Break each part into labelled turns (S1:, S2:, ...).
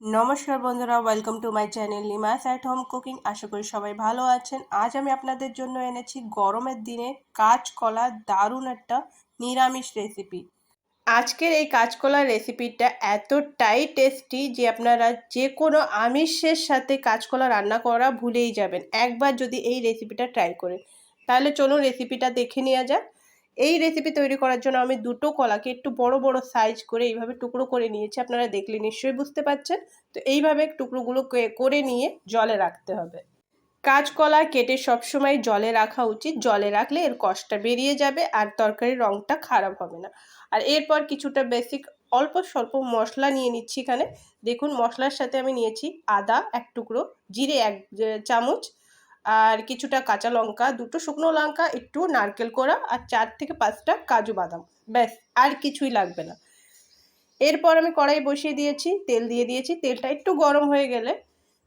S1: নমস্কার বন্ধুরা welcome to my channel Lima's at home cooking আশা করি সবাই ভালো আছেন। আজ আমি আপনাদের জন্য এনেছি গরমের দিনে কাঁচকলা দারুণ একটা নিরামিষ রেসিপি আজকের এই কাঁচকলার রেসিপিটা এতটাই টেস্টি যে আপনারা যে কোনো আমিষের সাথে কাঁচকলা রান্না করা ভুলেই যাবেন। একবার যদি এই রেসিপিটা ট্রাই করেন, তাহলে চলুন রেসিপিটা দেখে নেওয়া যাক। এই রেসিপি তৈরি করার জন্য আমি দুটো কলাকে একটু বড় বড় সাইজ করে এইভাবে টুকরো করে নিয়েছি, আপনারা দেখলে নিশ্চয়ই বুঝতে পারছেন। তো এইভাবে টুকরোগুলো করে নিয়ে জলে রাখতে হবে। কাঁচকলা কেটে সবসময় জলে রাখা উচিত। জলে রাখলে এর কষ্টটা বেরিয়ে যাবে আর তরকারির রঙটা খারাপ হবে না। আর এরপর কিছুটা বেসিক অল্প স্বল্প মশলা নিয়ে নিচ্ছি এখানে। দেখুন মশলার সাথে আমি নিয়েছি আদা এক টুকরো, জিরে এক চামচ আর কিছুটা কাঁচা লঙ্কা, দুটো শুকনো লঙ্কা, একটু নারকেল কোড়া আর চার থেকে পাঁচটা কাজু বাদাম। ব্যাস, আর কিছুই লাগবে না। এরপর আমি কড়াই বসিয়ে দিয়েছি, তেল দিয়ে দিয়েছি। তেলটা একটু গরম হয়ে গেলে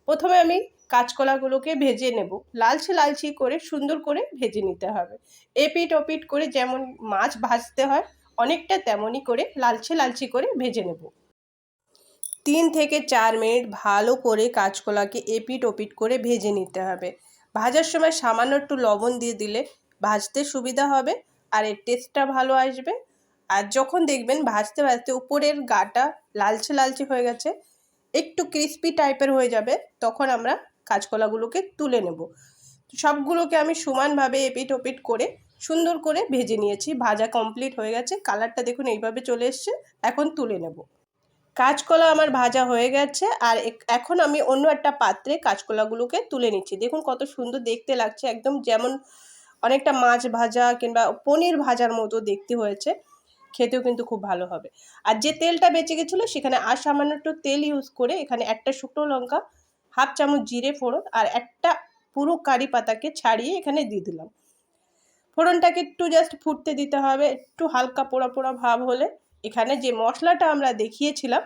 S1: প্রথমে আমি কাঁচকলাগুলোকে ভেজে নেব। লালচে লালচি করে, সুন্দর করে ভেজে নিতে হবে। এপিট ওপিট করে যেমন মাছ ভাজতে হয়, অনেকটা তেমনই করে লালচে লালচি করে ভেজে নেব। তিন থেকে চার মিনিট ভালো করে কাঁচকলাকে এপিট ওপিট করে ভেজে নিতে হবে। ভাজার সময় সামান্য একটু লবণ দিয়ে দিলে ভাজতে সুবিধা হবে আর এর টেস্টটা ভালো আসবে। আর যখন দেখবেন ভাজতে ভাজতে উপরের গাটা লালচে লালচে হয়ে গেছে, একটু ক্রিস্পি টাইপের হয়ে যাবে, তখন আমরা কাঁচকলাগুলোকে তুলে নেব। সবগুলোকে আমি সমানভাবে এপিট ওপিট করে সুন্দর করে ভেজে নিয়েছি। ভাজা কমপ্লিট হয়ে গেছে। কালারটা দেখুন এইভাবে চলে এসছে। এখন তুলে নেব। কাঁচকলা আমার ভাজা হয়ে গেছে আর এখন আমি অন্য একটা পাত্রে কাঁচকলাগুলোকে তুলে নিচ্ছি। দেখুন কত সুন্দর দেখতে লাগছে, একদম যেমন অনেকটা মাছ ভাজা কিংবা পনির ভাজার মতো দেখতে হয়েছে, খেতেও কিন্তু খুব ভালো হবে। আর যে তেলটা বেঁচে গেছিল সেখানে আর সামান্য একটু তেল ইউজ করে এখানে একটা শুকনো লঙ্কা, হাফ চামচ জিরে ফোড়ন আর একটা পুরো কারি পাতাকে ছাড়িয়ে এখানে দিয়ে দিলাম। ফোড়নটাকে একটু জাস্ট ফুটতে দিতে হবে, একটু হালকা পোড়া পোড়া ভাব হলে এখানে যে মশলাটা আমরা দেখিয়েছিলাম,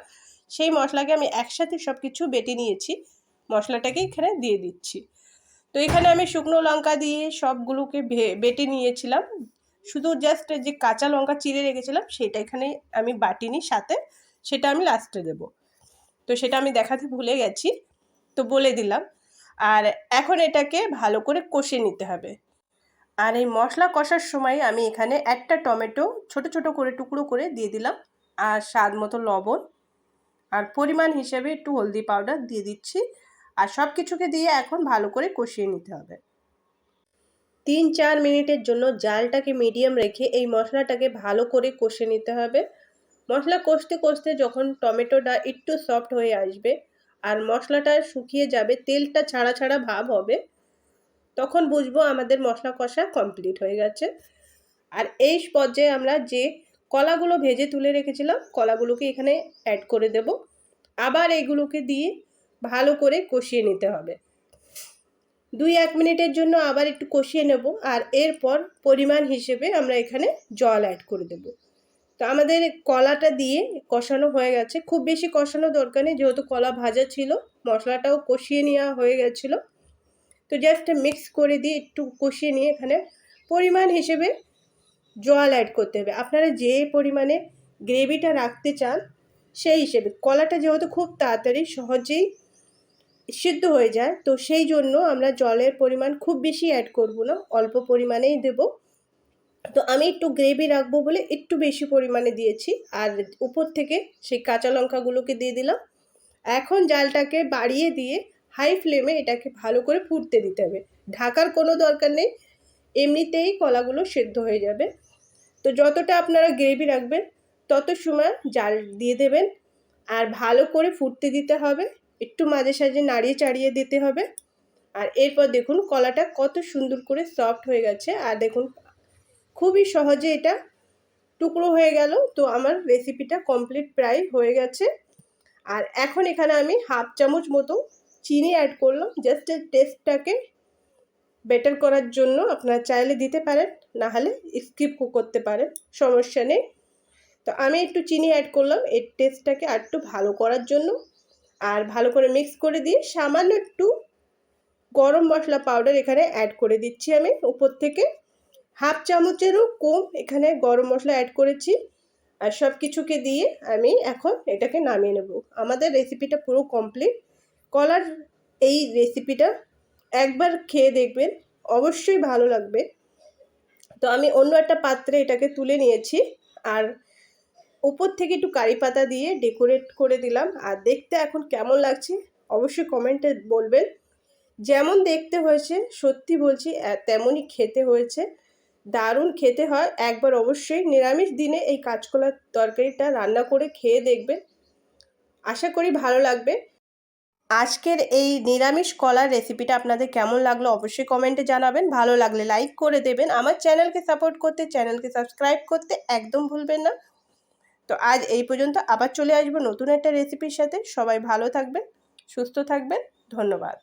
S1: সেই মশলাকে আমি একসাথে সব কিছু বেটে নিয়েছি, মশলাটাকে এখানে দিয়ে দিচ্ছি। তো এখানে আমি শুকনো লঙ্কা দিয়ে সবগুলোকে বেটে নিয়েছিলাম, শুধু জাস্ট যে কাঁচা লঙ্কা চিড়ে রেখেছিলাম, সেটা এখানে আমি বাটিনি সাথে, সেটা আমি লাস্টে দেব। তো সেটা আমি দেখাতে ভুলে গেছি, তো বলে দিলাম। আর এখন এটাকে ভালো করে কষে নিতে হবে। আর এই মশলা কষার সময় আমি এখানে একটা টমেটো ছোট ছোট করে টুকরো করে দিয়ে দিলাম আর স্বাদ মতো লবণ আর পরিমাণ হিসেবে একটু হলদি পাউডার দিয়ে দিচ্ছি আর সব কিছুকে দিয়ে এখন ভালো করে কষিয়ে নিতে হবে। তিন, চার মিনিটের জন্য জালটাকে মিডিয়াম রেখে এই মশলাটাকে ভালো করে কষে নিতে হবে। মশলা কষতে কষতে যখন টমেটোটা একটু সফট হয়ে আসবে আর মশলাটা শুকিয়ে যাবে, তেলটা ছাড়া ছাড়া ভাব হবে তখন বুঝব আমাদের মশলা কষা কমপ্লিট হয়ে গেছে। আর এই পর্যায়ে আমরা যে কলাগুলো ভেজে তুলে রেখেছিলাম, কলাগুলোকে এখানে অ্যাড করে দেব। আবার এগুলোকে দিয়ে ভালো করে কষিয়ে নিতে হবে। দুই এক মিনিটের জন্য আবার একটু কষিয়ে নেব আর এরপর পরিমাণ হিসেবে আমরা এখানে জল অ্যাড করে দেব। তো আমাদের কলাটা দিয়ে কষানো হয়ে গেছে। খুব বেশি কষানো দরকার নেই, যেহেতু কলা ভাজা ছিল, মশলাটাও কষিয়ে নেওয়া হয়ে গেছিল। তো জাস্ট মিক্স করে দিয়ে একটু কষিয়ে নিয়ে এখানে পরিমাণ হিসেবে জল অ্যাড করতে হবে। আপনারা যে পরিমাণে গ্রেভিটা রাখতে চান, সেই হিসেবে। কলাটা যেহেতু খুব তাড়াতাড়ি সহজেই সিদ্ধ হয়ে যায়, তো সেই জন্য আমরা জলের পরিমাণ খুব বেশি অ্যাড করব না, অল্প পরিমাণেই দেব। তো আমি একটু গ্রেভি রাখব বলে একটু বেশি পরিমাণে দিয়েছি, আর উপর থেকে সেই কাঁচা লঙ্কাগুলোকে দিয়ে দিলাম। এখন জালটাকে বাড়িয়ে দিয়ে হাই ফ্লেমে এটাকে ভালো করে ফুটতে দিতে হবে। ঢাকার কোনো দরকার নেই, এমনিতেই কলাগুলো সেদ্ধ হয়ে যাবে। তো যতটা আপনারা গ্রেভি রাখবেন, তত সময় জাল দিয়ে দেবেন। আর ভালো করে ফুটতে দিতে হবে, একটু মাঝে সাঝে নাড়িয়ে চাড়িয়ে দিতে হবে। আর এরপর দেখুন কলাটা কত সুন্দর করে সফট হয়ে গেছে। আর দেখুন, খুবই সহজে এটা টুকরো হয়ে গেল। তো আমার রেসিপিটা কমপ্লিট প্রায় হয়ে গেছে। আর এখন এখানে আমি হাফ চামচ মতো চিনি অ্যাড করলাম জাস্ট টেস্টটাকে বেটার করার জন্য আপনারা চাইলে দিতে পারেন, না হলে স্কিপ করতে পারেন, সমস্যা নেই। তো আমি একটু চিনি অ্যাড করলাম, এর টেস্টটাকে আর একটু ভালো করার জন্য। আর ভালো করে মিক্স করে দিয়ে সামান্য একটু গরম মশলা পাউডার এখানে অ্যাড করে দিচ্ছি আমি, উপর থেকে। হাফ চামচেরও কম এখানে গরম মশলা অ্যাড করেছি। আর সব কিছুকে দিয়ে আমি এখন এটাকে নামিয়ে নেব। আমাদের রেসিপিটা পুরো কমপ্লিট কলার এই রেসিপিটা একবার খেয়ে দেখবেন, অবশ্যই ভালো লাগবে। তো আমি অন্য একটা পাত্রে এটাকে তুলে নিয়েছি, আর উপর থেকে একটু কারি পাতা দিয়ে ডেকোরেট করে দিলাম। আর দেখতে এখন কেমন লাগছে, অবশ্যই কমেন্টে বলবেন। যেমন দেখতে হয়েছে, সত্যি বলছি তেমনই খেতে হয়েছে। দারুণ খেতে হয়। একবার অবশ্যই নিরামিষ দিনে এই কাঁচকলার তরকারিটা রান্না করে খেয়ে দেখবেন। আশা করি ভালো লাগবে। আজকের এই নিরামিষ কলার রেসিপিটা আপনাদের কেমন লাগল অবশ্যই কমেন্টে জানাবেন। ভালো লাগলে লাইক করে দেবেন। আমার চ্যানেলকে সাপোর্ট করতে চ্যানেলকে সাবস্ক্রাইব করতে একদম ভুলবেন না। তো আজ এই পর্যন্ত আবার চলে আসব নতুন একটা রেসিপির সাথে। সবাই ভালো থাকবেন, সুস্থ থাকবেন। ধন্যবাদ।